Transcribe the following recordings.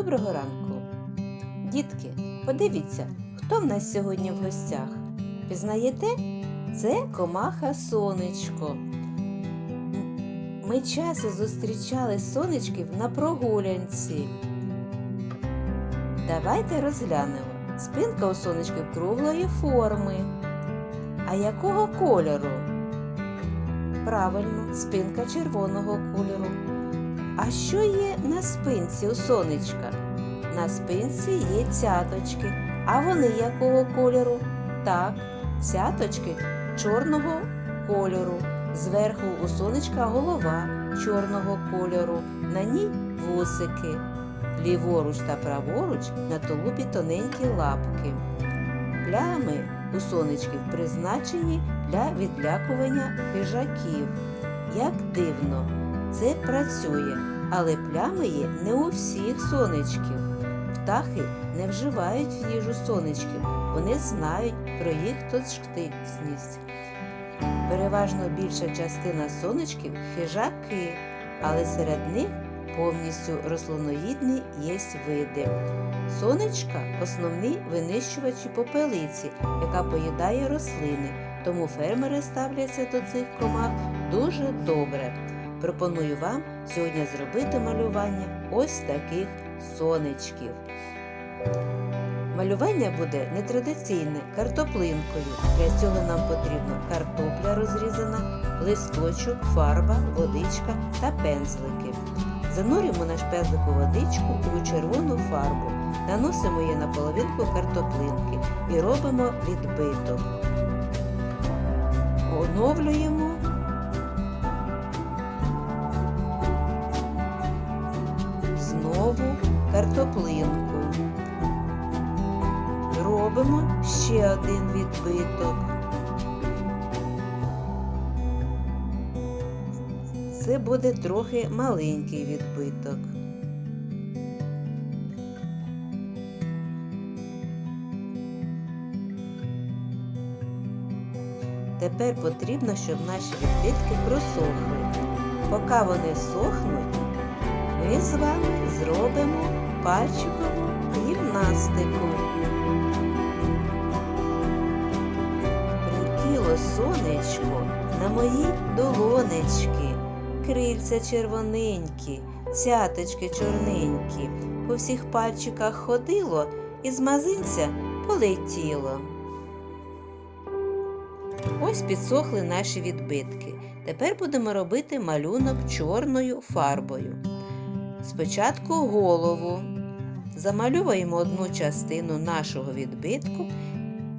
Доброго ранку. Дітки, подивіться, хто в нас сьогодні в гостях? Пізнаєте? Це комаха сонечко. Ми часто зустрічали сонечків на прогулянці. Давайте розглянемо. Спинка у сонечки круглої форми. А якого кольору? Правильно, спинка червоного кольору. А що є на спинці у сонечка? На спинці є цяточки. А вони якого кольору? Так, цяточки чорного кольору. Зверху у сонечка голова чорного кольору. На ній вусики. Ліворуч та праворуч на тулубі тоненькі лапки. Плями у сонечків призначені для відлякування хижаків. Як дивно, це працює, але плями є не у всіх сонечків. Птахи не вживають в їжу сонечків, вони знають про їх точктивність. Переважно більша частина сонечків хижаки, але серед них повністю рослиноїдні є види. Сонечка основний винищувач попелиці, яка поїдає рослини, тому фермери ставляться до цих комах дуже добре. Пропоную вам сьогодні зробити малювання ось таких сонечків. Малювання буде нетрадиційне картоплинкою. Для цього нам потрібно картопля розрізана, листочок, фарба, водичка та пензлики. Занурюємо наш пензлик у водичку у червону фарбу, наносимо її на половинку картоплинки і робимо відбиток. Оновлюємо. Знову картоплинку. Робимо ще один відбиток. Це буде трохи маленький відбиток. Тепер потрібно, щоб наші відбитки просохли. Поки вони сохнуть, ми з вами зробимо пальчикову гімнастику. Прилетіло сонечко на мої долонечки, крильця червоненькі, цяточки чорненькі, по всіх пальчиках ходило і з мазинця полетіло. Ось підсохли наші відбитки. Тепер будемо робити малюнок чорною фарбою. Спочатку голову. Замальовуємо одну частину нашого відбитку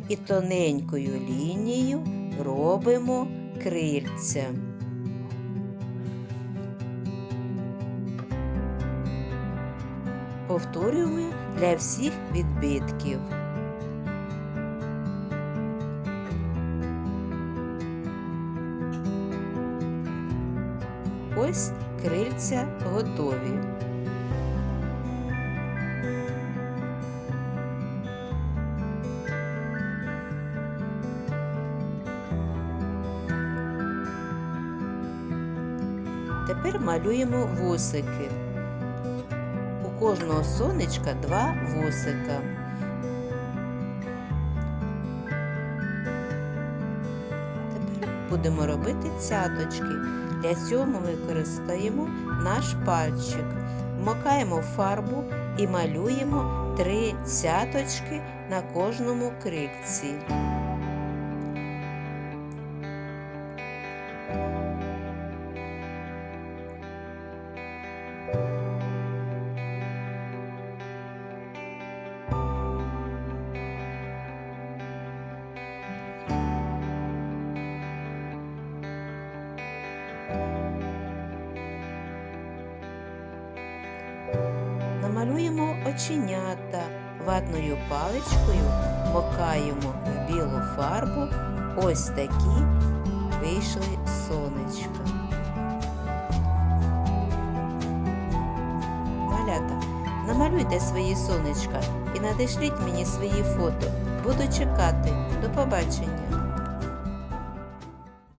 і тоненькою лінією робимо крильця. Повторюємо для всіх відбитків. Ось крильця готові. Тепер малюємо вусики. У кожного сонечка два вусика. Тепер будемо робити цяточки. Для цього ми використаємо наш пальчик, вмикаємо фарбу і малюємо три цяточки на кожному крильці. Намалюємо оченята ватною паличкою, мокаємо в білу фарбу. Ось такі вийшли сонечка. Малята, намалюйте свої сонечка і надішліть мені свої фото. Буду чекати. До побачення!